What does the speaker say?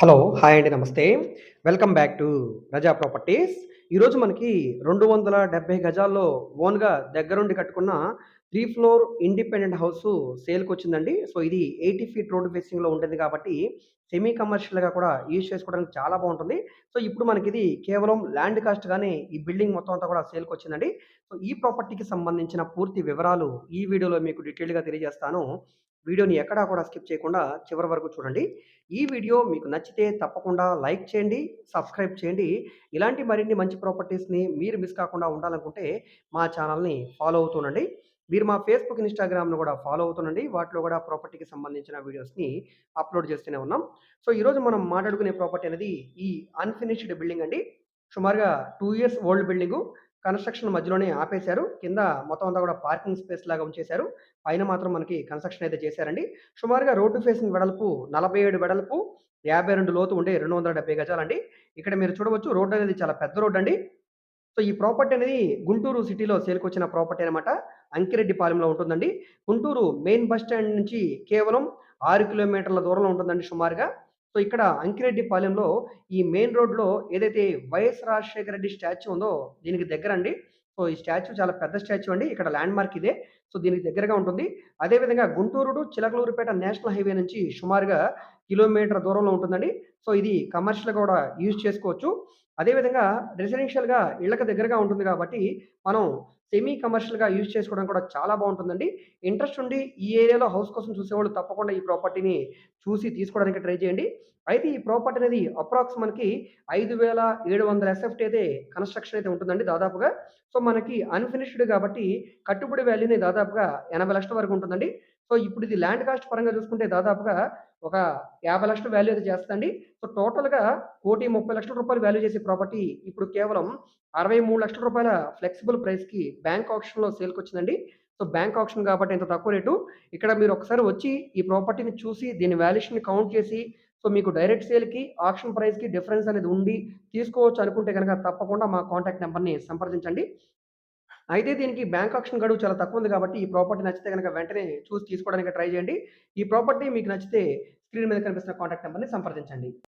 Hello! Hi అండి. నమస్తే. Welcome back to Raza properties. ఈరోజు మనకి 270 గజాల్లో ఓన్‌గా దగ్గరుండి కట్టుకున్న త్రీ ఫ్లోర్ ఇండిపెండెంట్ హౌస్ సేల్కి వచ్చిందండి సో, ఇది 80 ఫీట్ రోడ్ ఫేసింగ్‌లో ఉంటుంది కాబట్టి, సెమీ కమర్షియల్‌గా కూడా యూజ్ చేసుకోవడానికి చాలా బాగుంటుంది సో, ఇప్పుడు మనకి ఇది కేవలం ల్యాండ్ కాస్ట్‌గానే ఈ బిల్డింగ్ మొత్తం అంతా కూడా సేల్కి వచ్చిందండి సో, ఈ ప్రాపర్టీకి సంబంధించిన పూర్తి వివరాలు ఈ వీడియోలో మీకు డీటెయిల్గా తెలియజేస్తాను. వీడియోని ఎక్కడా కూడా స్కిప్ చేయకుండా చివరి వరకు చూడండి. ఈ వీడియో మీకు నచ్చితే తప్పకుండా లైక్ చేయండి, సబ్స్క్రైబ్ చేయండి. ఇలాంటి మరిన్ని మంచి ప్రాపర్టీస్‌ని మీరు మిస్ కాకుండా ఉండాలనుకుంటే మా ఛానల్‌ని ఫాలో అవుతుండండి మీరు మా ఫేస్‌బుక్, ఇన్‌స్టాగ్రామ్‌ను కూడా ఫాలో అవుతుండండి. వాటిలో కూడా ప్రాపర్టీకి సంబంధించిన వీడియోస్‌ని అప్‌లోడ్ చేస్తూనే ఉన్నాం. సో, ఈరోజు మనం మాట్లాడుకునే ప్రాపర్టీ అనేది ఈ అన్‌ఫినిష్డ్ బిల్డింగ్ అండి. సుమారుగా two years old building. Construction మధ్యలోనే ఆపేశారు. కింద మొత్తం అంతా కూడా పార్కింగ్ స్పేస్ లాగా ఉంచేశారు. పైన మాత్రం మనకి కన్‌స్ట్రక్షన్ అయితే చేశారండి. సుమారుగా రోడ్డు ఫేసింగ్ వెడల్పు 47 వెడల్పు, 52 లోతు ఉండే 270 గజాలండి. ఇక్కడ మీరు చూడవచ్చు రోడ్ అనేది చాలా పెద్ద రోడ్ అండి. సో, ఈ ప్రాపర్టీ అనేది గుంటూరు సిటీలో సేల్‌కొచ్చిన ప్రాపర్టీ అనమాట. అంకిరెడ్డిపాలెంలో ఉంటుందండి. గుంటూరు మెయిన్ బస్ స్టాండ్ నుంచి కేవలం ఆరు కిలోమీటర్ల దూరంలో ఉంటుందండి సుమారుగా. సో, ఇక్కడ అంకిరెడ్డిపాలెంలో ఈ మెయిన్ రోడ్‌లో ఏదైతే వైఎస్ రాజశేఖర రెడ్డి స్టాచ్యూ ఉందో దీనికి దగ్గర అండి సో, ఈ స్టాచ్యూ చాలా పెద్ద స్టాచ్యూ అండి. ఇక్కడ ల్యాండ్ మార్క్ ఇదే. సో, దీనికి దగ్గరగా ఉంటుంది. అదే విధంగా గుంటూరు టు నేషనల్ హైవే నుంచి సుమారుగా కిలోమీటర్ దూరంలో ఉంటుందండి. సో, ఇది కమర్షియల్‌గా కూడా యూజ్ చేసుకోవచ్చు. అదేవిధంగా రెసిడెన్షియల్‌గా ఇళ్ళకి దగ్గరగా ఉంటుంది కాబట్టి, మనం సెమీ కమర్షియల్‌గా యూజ్ చేసుకోవడం కూడా చాలా బాగుంటుందండి ఇంట్రెస్ట్ ఉండి ఈ ఏరియాలో హౌస్ కోసం చూసేవాళ్ళు తప్పకుండా ఈ ప్రాపర్టీని చూసి తీసుకోవడానికి ట్రై చేయండి. అయితే ఈ ప్రాపర్టీ అనేది అప్రాక్స్ మనకి 5,700 ఎస్ఎఫ్‌టీ అయితే కన్‌స్ట్రక్షన్ అయితే ఉంటుందండి దాదాపుగా. సో, మనకి అన్‌ఫినిష్డ్ కాబట్టి కట్టుబడి వాల్యూని దాదాపుగా ఎనభై లక్షల వరకు ఉంటుందండి. సో, ఇప్పుడు ఇది ల్యాండ్ కాస్ట్ పరంగా చూసుకుంటే దాదాపుగా ఒక యాభై లక్షల వాల్యూ అయితే చేస్తండి సో, టోటల్‌గా 1,30,00,000 వాల్యూ చేసే ప్రాపర్టీ ఇప్పుడు కేవలం అరవై మూడు లక్షల రూపాయల ఫ్లెక్సిబుల్ ప్రైస్‌కి బ్యాంక్ ఆప్షన్లో సేల్కి వచ్చిందండి సో, బ్యాంక్ ఆప్షన్ కాబట్టి ఇంత తక్కువ రేటు. ఇక్కడ మీరు ఒకసారి వచ్చి ఈ ప్రాపర్టీని చూసి దీని వాల్యుయేషన్ కౌంట్ చేసి సో, మీకు డైరెక్ట్ సేల్‌కి, ఆప్షన్ ప్రైస్‌కి డిఫరెన్స్ అనేది ఉండి తీసుకోవచ్చు అనుకుంటే కనుక తప్పకుండా మా కాంటాక్ట్ నెంబర్ని సంప్రదించండి. అయితే దీనికి బ్యాంక్ ఆప్షన్ గడువు చాలా తక్కువ ఉంది కాబట్టి ఈ ప్రాపర్టీ నచ్చితే గనక వెంటనే చూసి తీసుకోవడానికి ట్రై చేయండి. ఈ ప్రాపర్టీ మీకు నచ్చితే స్క్రీన్ మీద కనిపిస్తున్న కాంటాక్ట్ నెంబర్ని సంప్రదించండి.